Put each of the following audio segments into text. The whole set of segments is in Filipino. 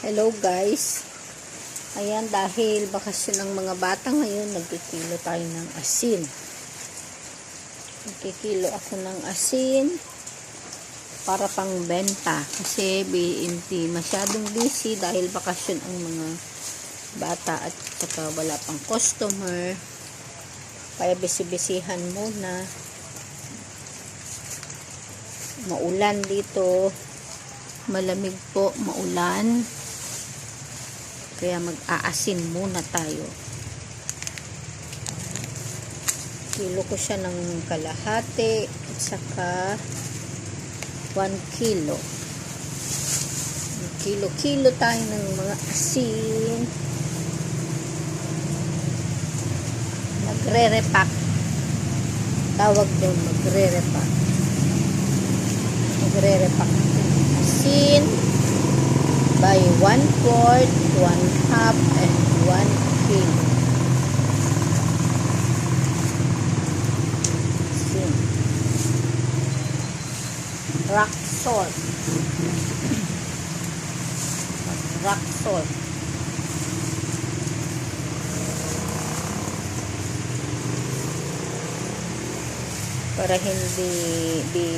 Hello guys. Ayan, dahil bakasyon ng mga bata ngayon, nagkikilo tayo ng asin. Nagkikilo ako ng asin para pang benta. Kasi hindi masyadong busy dahil bakasyon ang mga bata at saka wala pang customer. Kaya bisibisihan muna. Maulan dito. Malamig po, maulan. Kaya mag-aasin muna tayo. Kilo ko siya ng kalahati at saka 1 kilo. Kilo-kilo tayo ng mga asin. Magre-repack. Tawag doon, magre-repack. Magre-repack ng asin by 1 quart, 1 half, and 1 kilo. Asin. Rock salt. Rock salt. Para hindi di,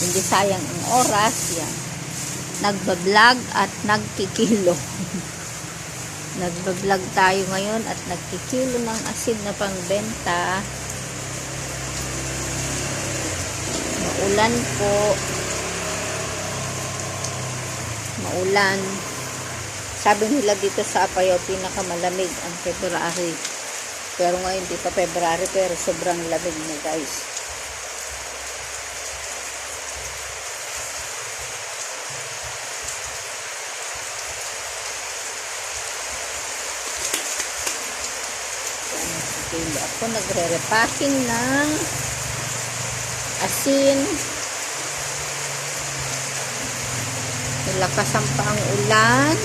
hindi sayang ang oras yan nagbablog at nagkikilo. nagbablog tayo ngayon at nagkikilo ng asin na pangbenta. Maulan po. Maulan. Sabi nila dito sa Apayao, pinakamalamig ang February. Pero ngayon, di pa February, pero sobrang lamig na guys. Kilo. Ako nagre-repacking ng asin. Nilakasan pa ang ulan.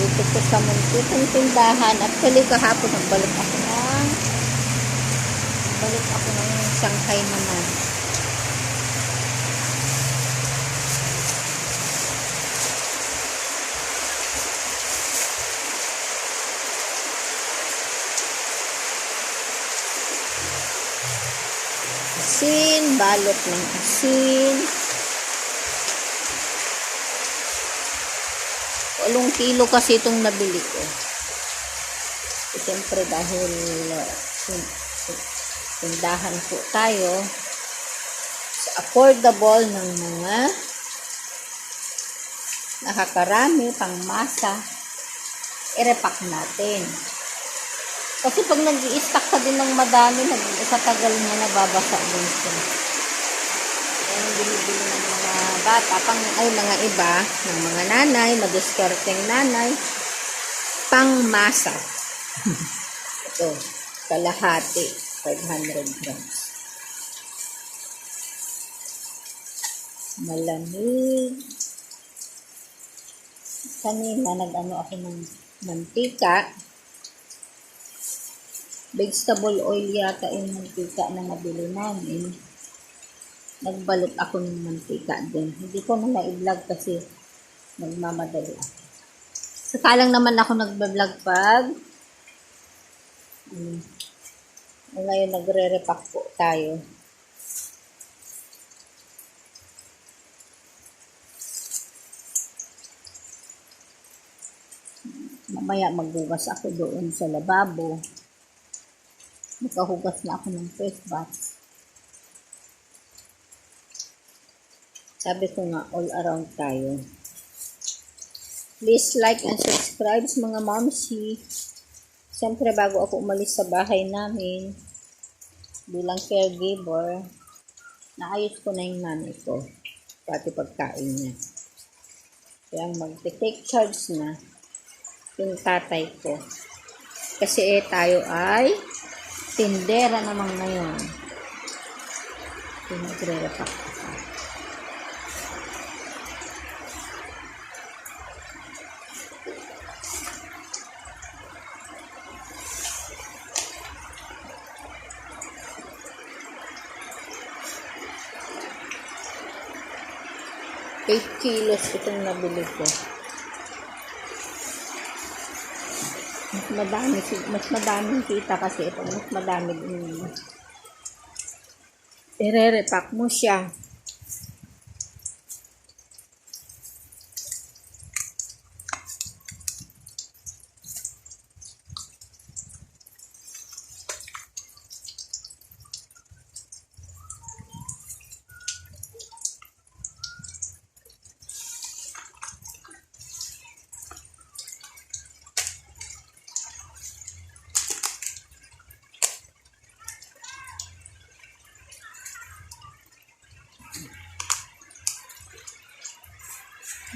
Dito ko sa muntikong tindahan. Actually, kahapon nagbalik ako ng balik ako ng Shanghai naman. Asin, balot ng asin. Walong kilo kasi itong nabili ko. Siyempre dahil uh, tindahan po tayo sa affordable ng mga nakakarami pang masa i-repack natin. Kasi pag nag stock ka din ng madami, nag sa tagal niya nababasa din siya. Yan ang binibili ng mga bata, pang, ay mga iba, ng mga nanay, madiskarteng nanay, pang masa. Ito, kalahati, 500 grams. Malamig. Kanina, nag-ano ako ng mantika vegetable oil yata yung mantika na nabili namin. Nagbalot ako ng mantika din. Hindi ko na na-vlog kasi nagmamadali ako. Sakalang naman ako nagbablog pag um, ngayon nagre-repack po tayo. Mamaya magbugas ako doon sa lababo nakahugas na ako ng face bath. Sabi ko nga, all around tayo. Please like and subscribe mga momsi. Siyempre, bago ako umalis sa bahay namin, bilang caregiver, naayos ko na yung nanay ko. Pati pagkain niya. Kaya mag-take charge na yung tatay ko. Kasi eh, tayo ay tindera naman ngayon. Pinagre-repack ako. 8 kilos itong nabili ko. Madami, mas madaming kita kasi ito. Mas madami din. Ire-repack mo siya.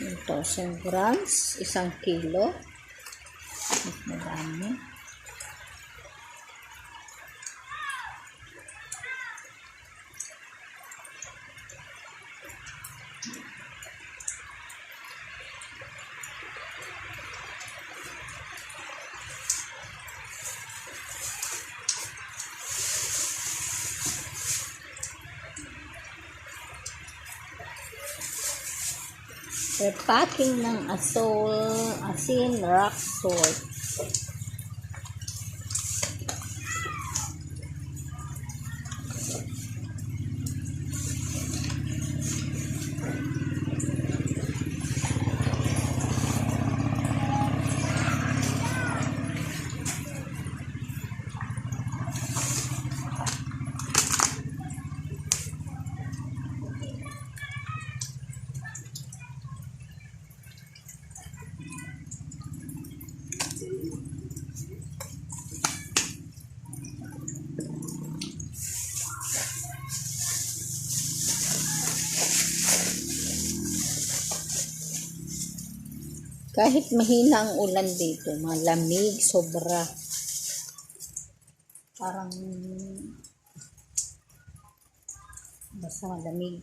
1,000 grams, isang kilo. Mas madami. Repacking ng asol, asin, rock salt. Kahit mahina ang ulan dito, malamig, sobra. Parang basta malamig.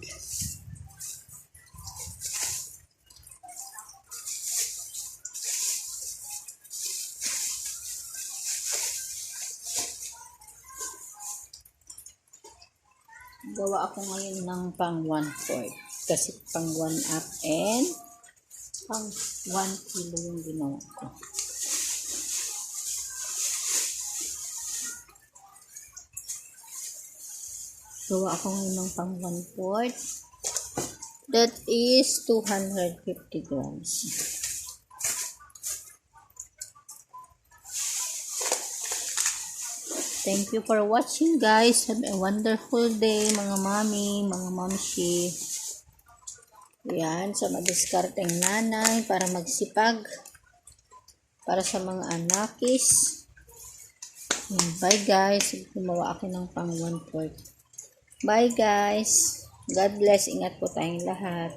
Gawa ako ngayon ng pang 1 fourth. Kasi pang 1 up and pang 1 kilo yung ginawa ko. Gawa ako ngayon ng pang 1 fourth. That is 250 grams. Thank you for watching guys. Have a wonderful day mga mami, mga mamshi. Yan, sa madiskarteng nanay para magsipag. Para sa mga anakis. Bye guys. Gumawa ako ng pang 1 fourth. Bye guys. God bless. Ingat po tayong lahat.